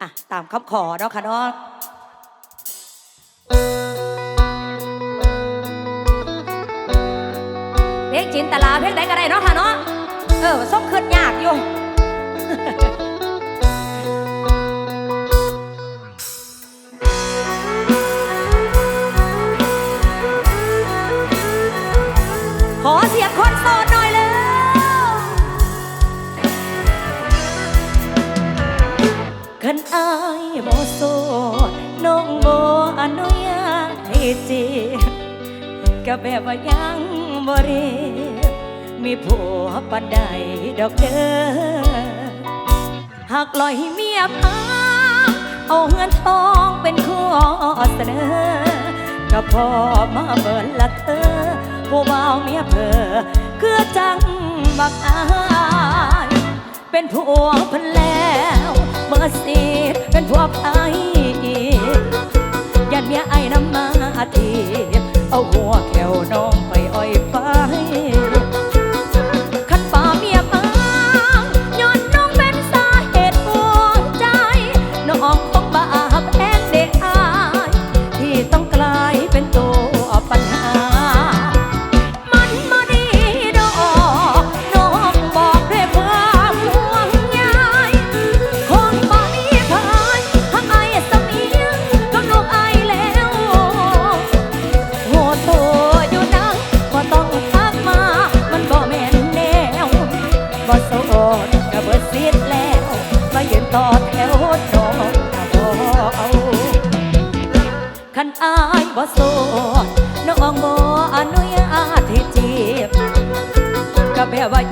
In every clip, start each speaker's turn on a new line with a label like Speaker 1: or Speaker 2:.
Speaker 1: อะ ตามคำขอเนาะค่ะเนาะเพลงจินตลาเพลงไหนก็ได้เนาะค่ะเนาะ เออส้มขึ้นยากอยู่ ก็แบบว่ายังบรีมีผัวปันใดดอกเด้อหากลอยเมียพาเอาเงินทองเป็นข้อเสนอก็พอมาเบินละเธอผู้บ่าวเมียเพอคือจังบักอายเป็นผัวพันแล้วเมื่อสีเป็นผัวไอยันเมียไอ้น้ำมาตีบ เอาหัวแก้วน้องไปอ้อยไป คันอายบ่สดน้องบ่อนุญาตให้จีบก็แบบว่า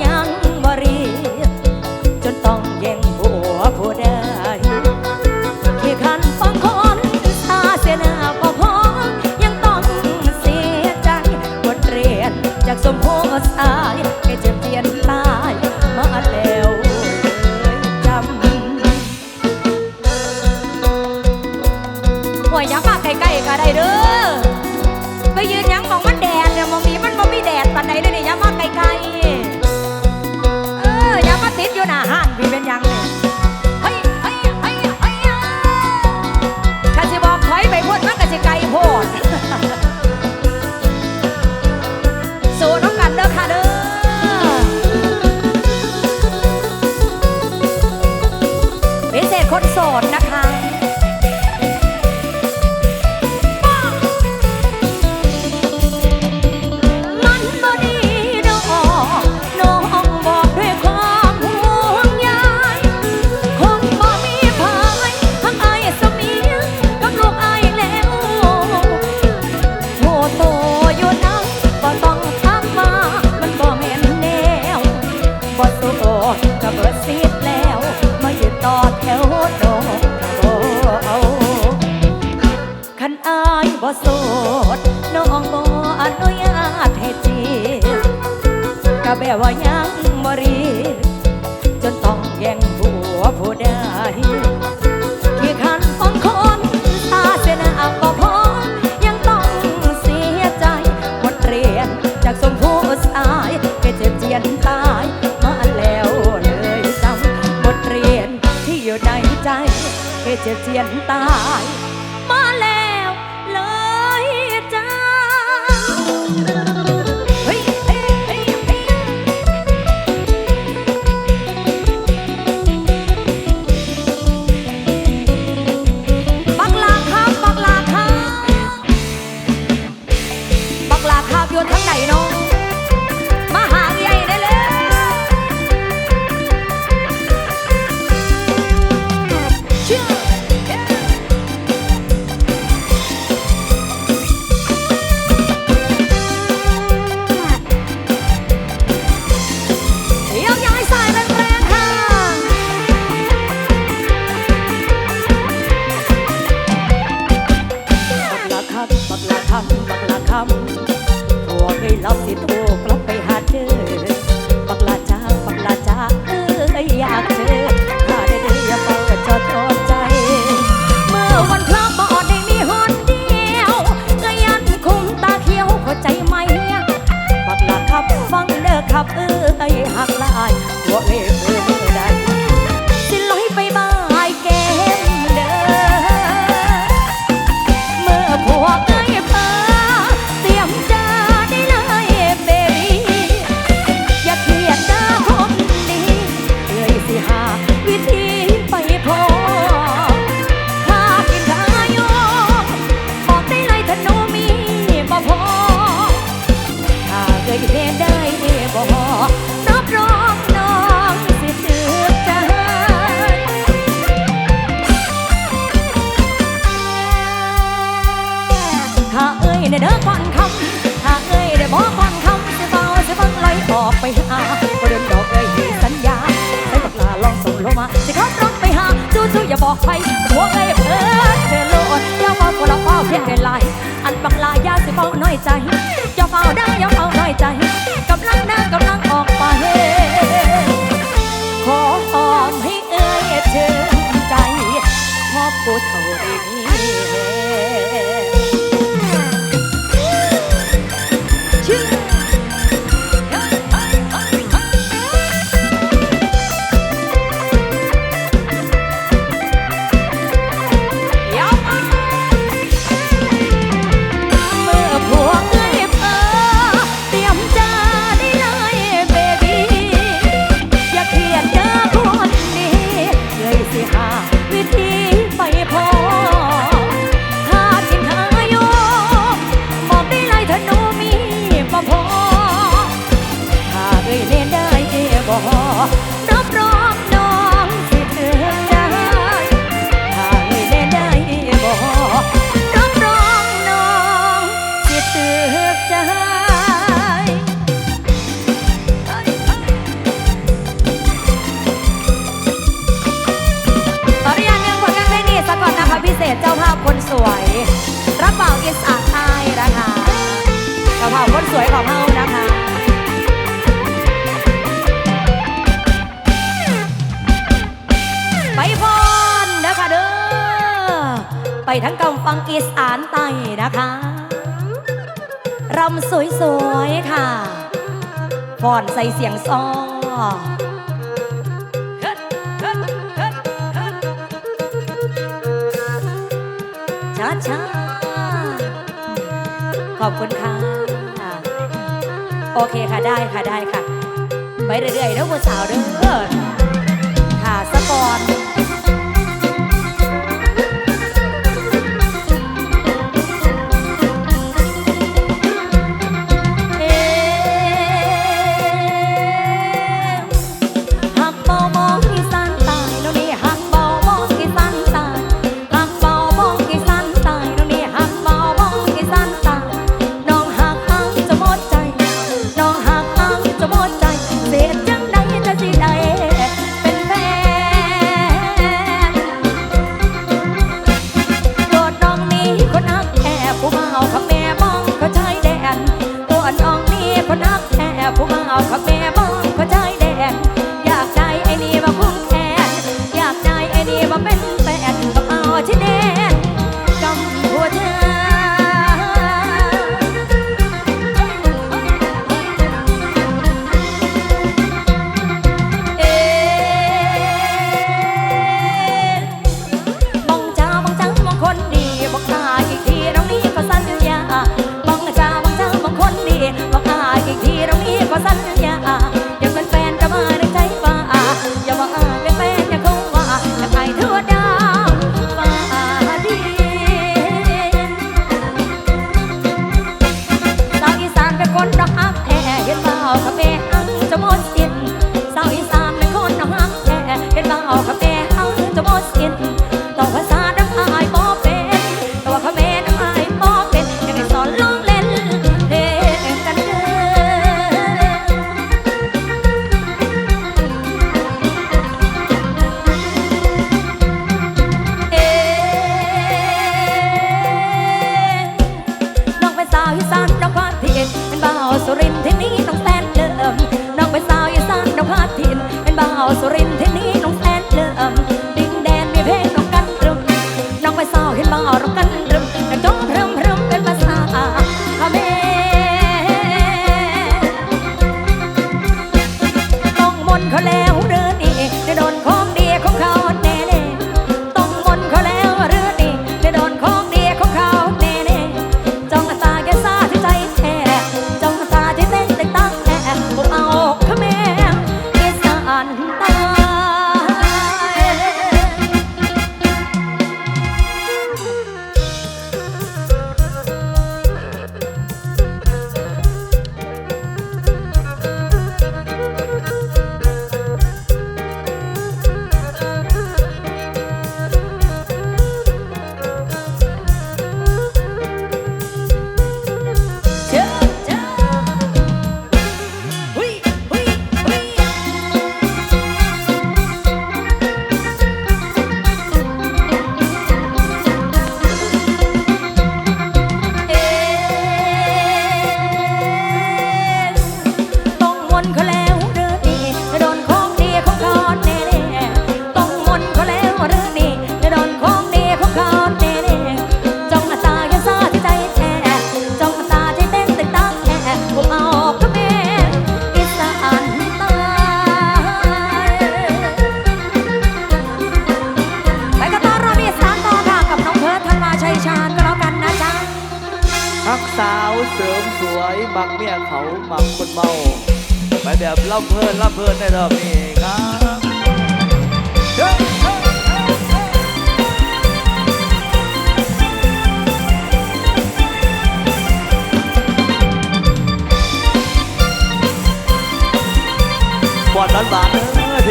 Speaker 1: por จะเจียนตาย opsi itu จะเขับรถไปหาจู่ๆอย่าบอกใครหัวเอ้ยเออเธอโลดอย่าเฝ้าคนละเฝ้าเพียงแต่ไลอันบังลายาสิเฝ้าน้อยใจอย่าเฝ้าได้อย่าเฝ้าน้อยใจ ไปทั้งกำฟังอีสานไต้นะคะรำสวยๆค่ะฟอนใส่เสียงซอช้าๆขอบคุณค่ะ โอเคค่ะได้ค่ะได้ค่ะ ไปเรื่อยๆนะผู้สาวเด้อค่ะสะ
Speaker 2: กอน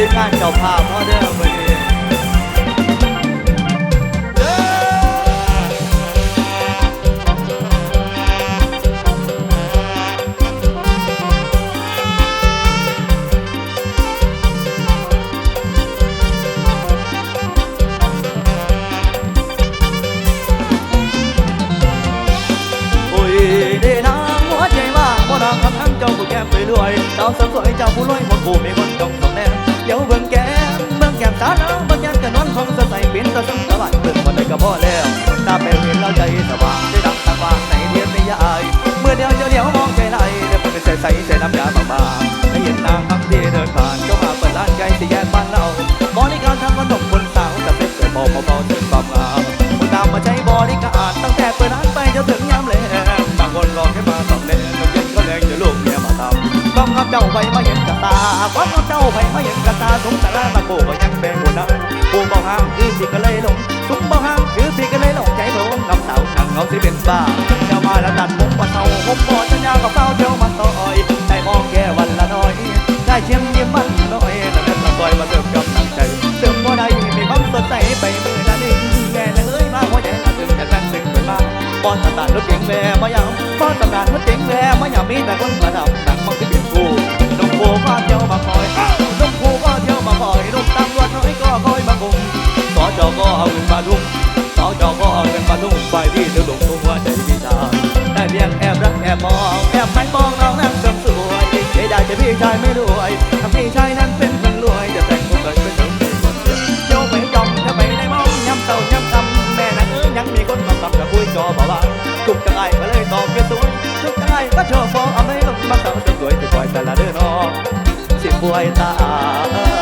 Speaker 2: ทีมงานเจ้าภาพพ่อเด้อวันนี้เด้อโอ้ยเด้นางหัวใจว่างบ่นางคำทั้งเจ้าผู้แก้มไปรวยดาวสาวสวยเจ้าผู้รวยหัวกูมีคนจ้อง เดี๋ยวเบิ่งแก้มเบิ่งแก้มสาวน้ำบ่ยันกันนอนของสดใสเป็นตะสังตะวันเบิ่งบ่ได้ก็พอแล้วตาไปเห็นแล้วใจสว่างได้ดังตะวางในเทียนไม่ยาย เมื่อเดียวเดียวเดียวมองใจไหลเดี๋ยวเป็นใสใสใส่น้ำยาบางๆให้เห็นนางคำที่เดินผ่านเจ้ามาเปิดร้านไก่สี่แยกบ้านเราบริการทำขนมคนสาวแต่เป็นเสือเบาเบาๆถึงความงามคนตามมาใช้บริการตั้งแต่เปิดร้านไปจนถึงยามแลงบางคนรอแค่มาสำเร็จลูกเย็นก็แรงจะลูกเมียมาทำความกับเจ้าไปมาเห็น ตาความกับเจ้าไปไมาเห็นกับตาสงสารตะโกก็ยังเป็นหัวน้าปูเบาห้างคือสิก็เลยหลงสุมเบาห้างคือสิก็เลยหลงใจผมกับสาวหนังเอาสิเป็นบ้าเจ้ามาแล้วตัดผมมาเศร้าผมพอสัญญากับเฝ้าเจ้ามาต่อยได้มองแค่วันละน้อย ได้เชียมยิ้มมันน้อยแต่เป็นละคอยมาเติมกำลังใจเติมบ่ได้มีความสดใสไปมือนั้นเองแม่ละเอ้ยมาหัวใจละตึงแต่นั่งตึงไปมาบอลตำนานรถเก๋งแม่มายามบอลตำนานรถเก๋งแม่มายามมีแต่คนระดับหนังมันก็เป็นกูนม โคก็เที่ยวมาคอยนมโคก็เที่ยวมาคอยนมตำรวจน้อยก็คอยมาคุมสอจอก็เอาเงินมาทุ่มสอจอก็เอาเงินมาทุ่มไปที่เดือดหลงทุกหัวใจพี่ชายได้เพียงแอบรักแอบมองแอบไม่มองน้องนั่งจำสวยเสียดายแต่พี่ชายไม่รวยถ้าพี่ชาย วยตา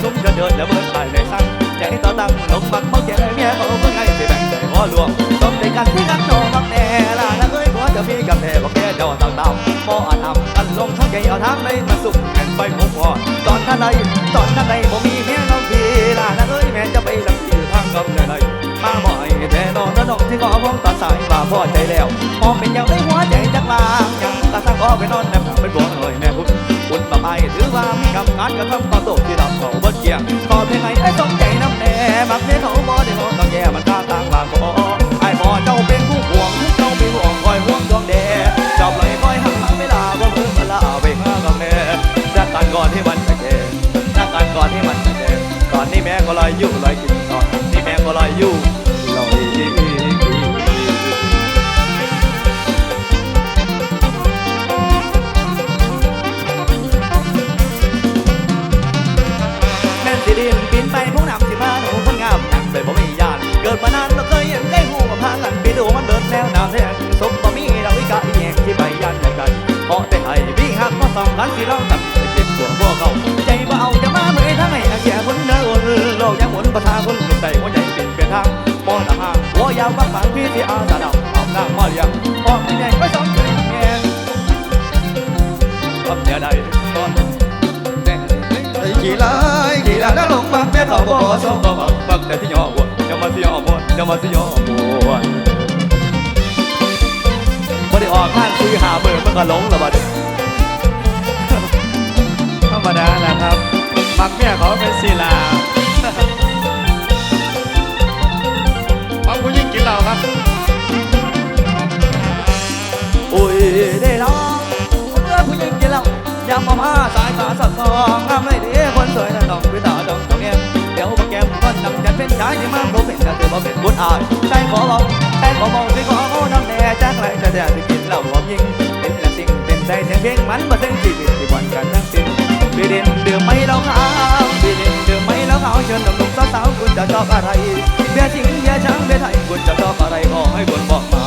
Speaker 2: เอ้ยเจ้าผู้สมจะเดินแล้วเบิดไปในสั่งใจต่อตั้งลงบักเขาแก่เมียเขาเมื่อไงสิแบ่งใจหัวหลวงสมใจกันที่กันโนบักแน่ลานางเอ้ยหัวจะมีกับแน่บักแก่เจ้าต่างดำาจทำกันลงทั้งใจเอาทางในมาสุกแข่งไปหมุกพอตอนท่านใดตอนท่านใดบ่มีเมียน้องพี่ลางเอ้ยแม่จะไปลังที่ทางกำเนิดใดมาบ่อยแต่นอนน้องที่ขอพ้องตัดสายว่าพอใจแล้วมองเป็นอย่างไรหัวใจจักลางยังกระทั่งก็ไปนอนแนบเป็นบัวหน่อยแม่คุณคุณมาไปถือว่ามีกำงานกระทำต่อโตที่รับเขาบ่เกี่ยงขอเพียงไงไอ้สมใจน้ำแน่มักเมียเขาบ่ได้นอนต้องแย่มันข้าทางบางบ่ไอ้บ่เจ้าเป็นผู้ห่วงเจ้าเป็นห่วงคอยห่วงดวงแดจอบไหลคอยหักหลังเวลาบ่มือมาลาไปหากับแม่รักกันก่อนที่มันจะแก่รักกันก่อนที่มันจะแก่ตอนนี้แม่ก็ลอยอยู่ลอยกินตอนนี้แม่ก็ลอยอยู่ลอยกิน นแนวหนาวแท้สมบ่มีดาวิกาอีแยงที่ไปยันใดๆเพราะแต่ให้พี่หักก็สองกันสิลองกันไปเก็บตัวพวกเขาใจบ่เอาจะมาเมื่อทั้งให้อาเสียคนเดินโลกยังหมุนประทาคนหลุดใจหัวใจเป็นเปลี่ยนทางบ่ละห่างหัวยาวบางบางพี่ที่อาสาดำอาบน้ำมาเลี้ยงพอไม่ใหญ่ก็สองใจแง่ทำเนี่ยใดตอนแต่
Speaker 3: กี่ลายกี่ลายน่าหลงมักแม่เขาบ่ขอส
Speaker 2: ส
Speaker 3: อ
Speaker 2: องงก็บักบักแต่ที่ย่อบวนจะมาที่ย่อบวนจะมาที่ย่อบ่ ออกข้างคุยหาเบอร์มันก็หลงล้วบัด
Speaker 3: ธรรมดาแหละครับมักแม่เขาเป็นศิลาบางผู้ยิ่งกินเหล้าครับ
Speaker 2: อุ้ยได้ลองเมื่อผู้หญิงกินเหล้าย่ามามาสายตาสับสองงามเลยด้คนสวยนั่นน้องด้ยตาดองตรงเนี้ยเดี๋ยวมาแก้มคนดังเป็นใจที่มาผมเป็นจะเธอมาเป็นบุญอายใจขอบอกใจขอบอกที่ขอ น้ำแน่จากไรจะแต่ที่กินเหล้ารวมยิงเป็นแต่สิ่งเป็นใจเสียงเพลงมันมาเส้นชีวิตที่วันกันทั้งสิ้นบีดินดื่มไม่เหล้าขาวบีดินดื่มไม่เหล้าขาวเชิญหนุ่มสาวๆคุณจะชอบอะไรเบียร์สิงเบียร์ช้างเบียร์ไทยคุณจะชอบอะไรขอให้คุณบอกมา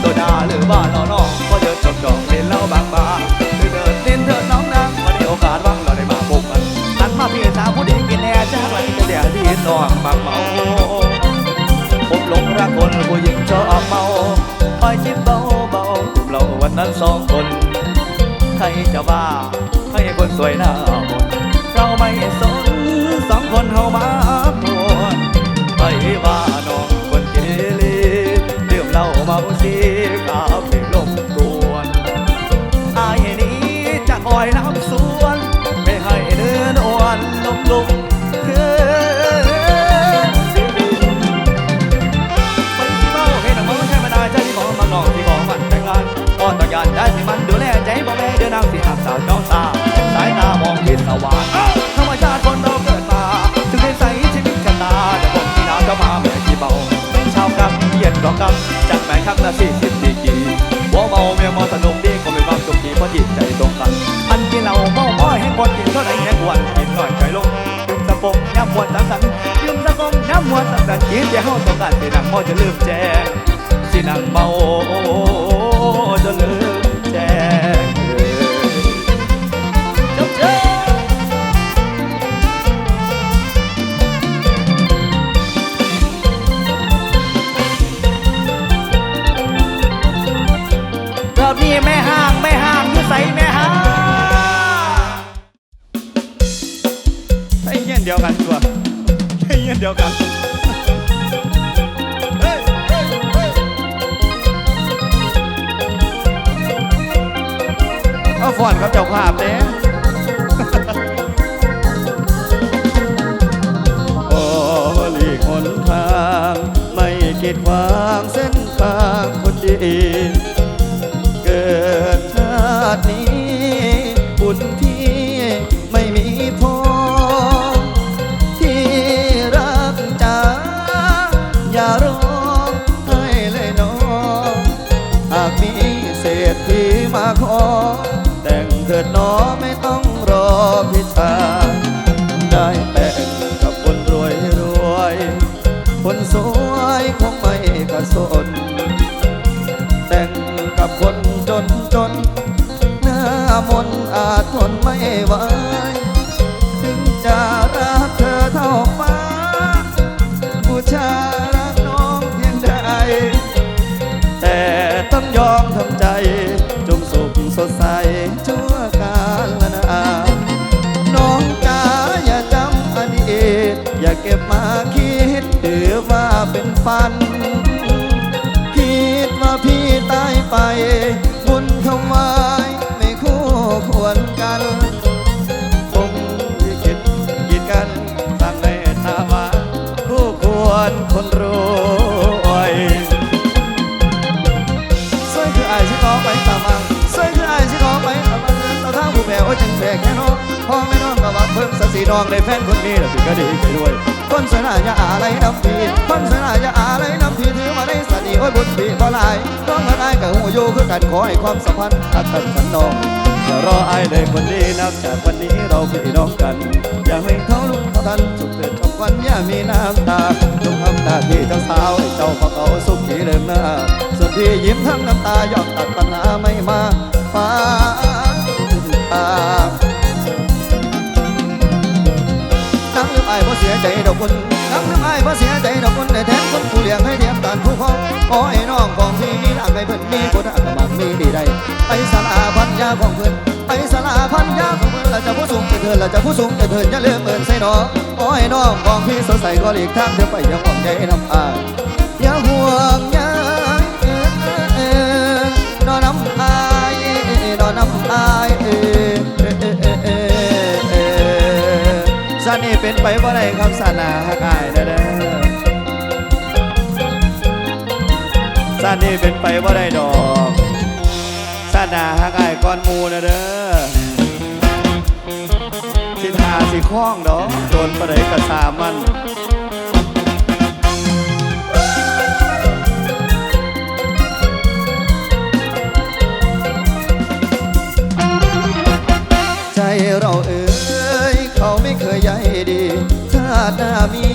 Speaker 2: โซดาหรือบ้านน้องก็เดินจบจอเล่นเหล้าบางบาคือเดินเล่นเถิดน้องนางมาในโอกาสว่างเราได้มาพบกันหันมาพี่สาวผู้ดีกินแน่จากไรจะเดี๋ยวที่น้องบางเมาผมหลงรักคนผู้หญิงชอบเมา อยจิบเบาเบาๆเราวันนั้นสองคน ใครจะว่าให้คนสวยหน้ามนเราไม่สนสองคนเฮามาาวาสธรรมชาติคนเราเกิดมาถึงได้ใส่ชีวิตชะตาแต่ผมที่หนาวจะมาแม่ที่เบาเป็นชาวกำเย็นก็กำจัดแม่ครั้งละสี่สิบสี่กีหัวเมาเมียมาสนุกดีก็มีความสุขดีเพราะจิตใจตรงกัน อันที่เราเมาม้อยให้คนกินเท่าไหร่แค่ควรกินหน่อยใจลงดื่มสะกงน้ำมวนสังสรรค์ดื่มสะกงน้ำมวนสังสรรค์กินเดี๋ยวเฮาต้องการสินังเมาจะลืมแจ้งสินังเมาจะลืม เดี
Speaker 3: ยวกันตัวใช่เงี้ยเดียวกันเฮ้ยเฮ้ยเฮ้ยเอาฟอนครับเจ้าภาพเด้โอ้หลีกหนทางไม่กีดขวางเส้นทางคนดี เกิดชาตินี้บุญท ไหวถึงจะรักเธอเท่าฟ้าผู้ชารักน้องเพียงใด แต่ต้องยอมทำใจ จงสุขสดใสชั่วกาลนานน้องจ๋าอย่าจำอดีตอย่าเก็บมาคิดถือว่าเป็นฝัน คิดว่าพี่ตายไป เพิ่มสักสีน้องได้แฟนคนนี้แล้วถึงก็ดีใจด้วย คนสนาอย่าอะไรน้ำพีคนสนาอย่าอะไรน้ำพีถือมาได้สันนี่โอ้ยบุญปีบ่หลายน้องกับอายกับหูอยู่คือกันขอให้ความสัมพันธ์อักกันฉันน้องอย่ารออายเลยคนดีนับจากวันนี้เราพี่น้องกัน อย่าให้เขาลุกเขาทันสุขเกิดจบวันอย่ามีน้ำตาจงทำหน้าที่เจ้าสาวให้เจ้าของเขาสุขีเดินหน้าส่วนพี่ยิ้มทั้งน้ำตายอมตัดปัญหาไม่มาฟ้าตาำลืมอายเพราะเสียใจดอกคุณน้ำลืมอายเพราะเสียใจดอกคุณได้แทนคนผู้เลี้ยงให้เทียมกันผู้ครองขอให้น้องของพี่มีรักให้เพิ่นมีคนรักมักมีดีได้ไปสลาพันยาของเพิ่นไปสลาพันยาของเพิ่นเราจะผู้สูงจะเถินเราจะผู้สูงจะเถินอย่าลืมเอินใส่น้องขอให้น้องของพี่สดใสก็หลีกทางเธอไปอยังห่วงใยน้ำอายอย่าห่วงใยานนี่เป็นไปบ่ได้คำสานาฮักอายเด้อเด้อสันนี่เป็นไปบ่ได้ดอกสานาฮักอายก้อนมูนะเด้อสิทาสิคล้องดอกโดนประเดกระสามัน ติหน้ามี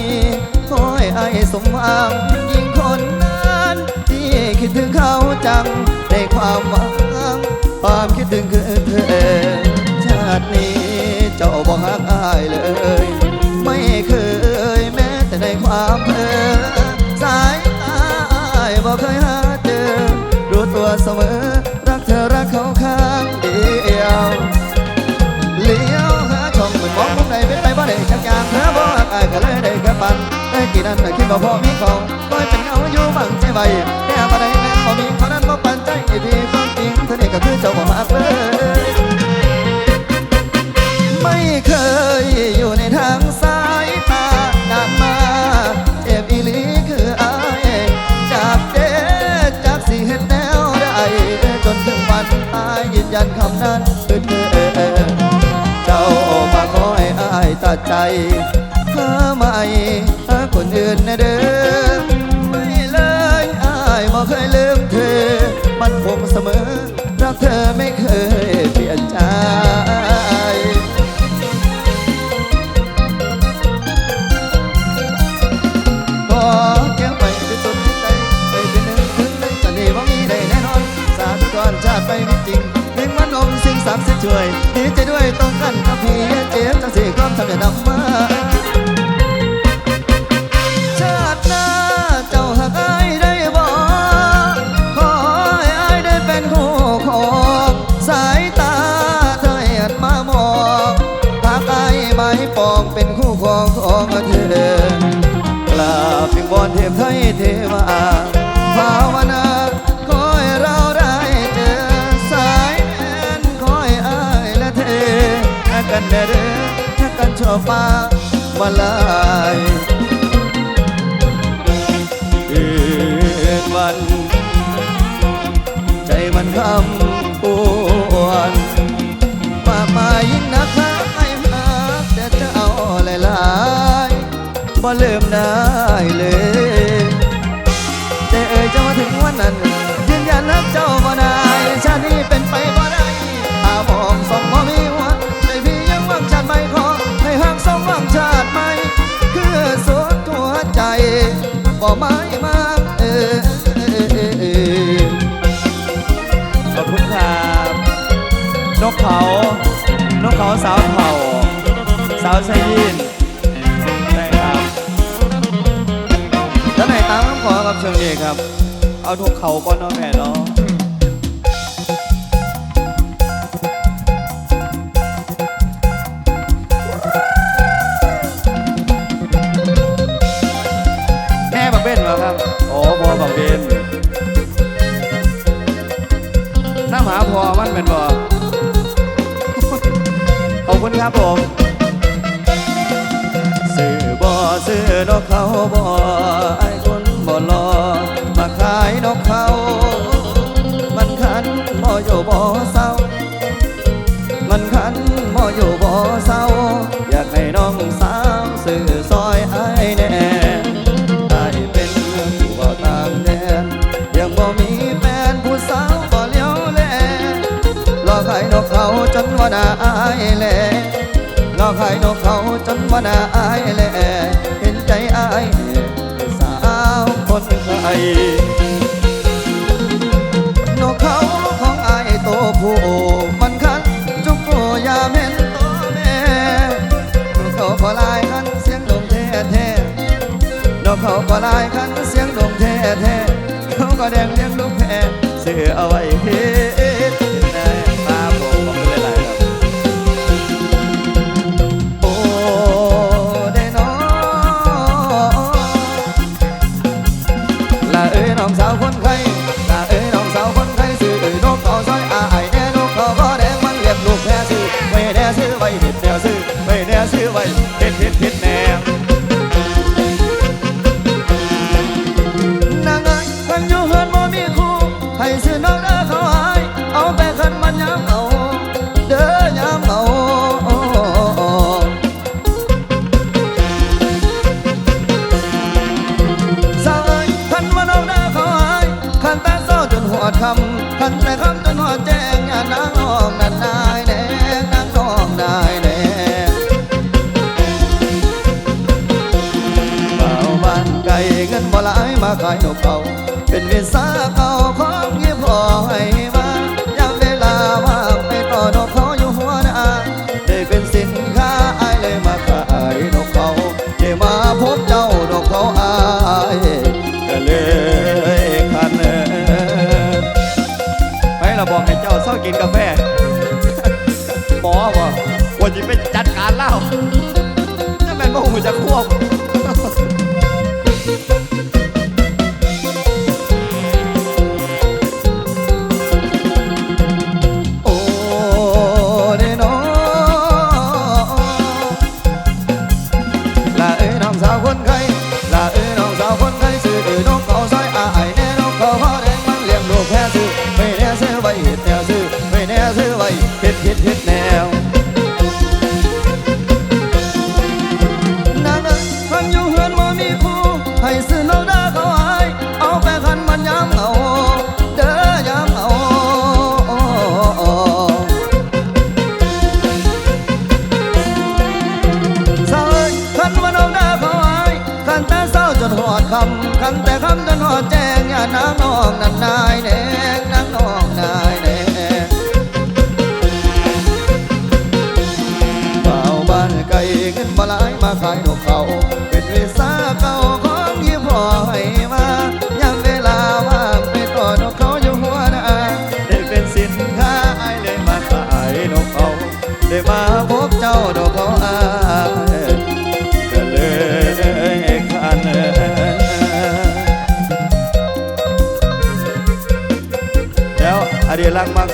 Speaker 3: ขอให้ไอ้สมหวังยิ่งคนนั้นที่คิดถึงเขาจังในความหวังความคิดถึงคือเธอ ชาตินี้เจ้าบอกหักอายเลย ไม่เคยแม้แต่ในความเพ้อสายตาอายบอกเคยหาเจอรู้ตัวเสมอ เลยได้แค่ปันได้กี่นั้นแต่คิดว่าพอมีของก็เป็นเงาอยู่บังใจไว้แต่บ่ไดแม่พอมีเท่านั้นบ่ปันใจให้พี่ความจริงเธอนี่ก็คือเจ้าบ่หักเลย ไม่เคยอยู่ในทางสายตานานมาเจ็บอีลีคืออายจากเด็กจากสิเห็นแนวได้จนถึงวันตายยืนยันคำนั้นคือเธอเจ้ามาขอให้อายตัดใจ ไม่หาคนอื่นนะเด้อไม่เลยอายบ่เคยลืมเธอ มันคงเสมอรักเธอไม่เคยเปลี่ยนใจขอเก็บไว้ที่สุดที่ใจไปเป็นหนึ่งถึงหนึ่งจะดีว่ามีได้แน่นอนสาธุก่อนชาติไปไม่จริงเพียงมันองค์สิ่งศักดิ์สิทธิ์ช่วยดีใจด้วยตรงกันกับพี่เจ็บจังสี่ความทำให้นำมา อนเทพไทยเทวาภาวนาคอให้เราได้เจอสายแอนคอให้อายและเธอรักกันเด้อรักกันชั่วฟ้ามาลาย ไม้มาเออเออเออเออ
Speaker 2: ขอบคุณครับนกเขานกเขาสาวเผ่า สาวชายยินใช่ครับ
Speaker 3: แล้วไหนตามคำขอกับเชิงเอกครับ
Speaker 2: เอาทุกเขาก่อนเนาะแม่น
Speaker 3: นว่าหน้าอายแลเห็นใจอายสาวคนไทยนกเขาของอายตัวผู้มันคันจุกผู้ยามเห็นตัวแม่นกเขาก็ลายคันเสียงดงแท้แท้นกเขาก็ลายคันเสียงดงแท้แท้เขาก็แดงเลี้ยงลูกแพ้เสือเอาไว้เฮ็ กินกาแฟ หมอบอก
Speaker 4: ว่าจะเป็นจัดการเล่า
Speaker 3: จะเป็นบ่หูจะควบ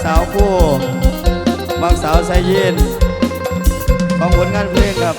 Speaker 4: สาวคู่บางสาวใส่ยิน ของผลงานเพลงครับ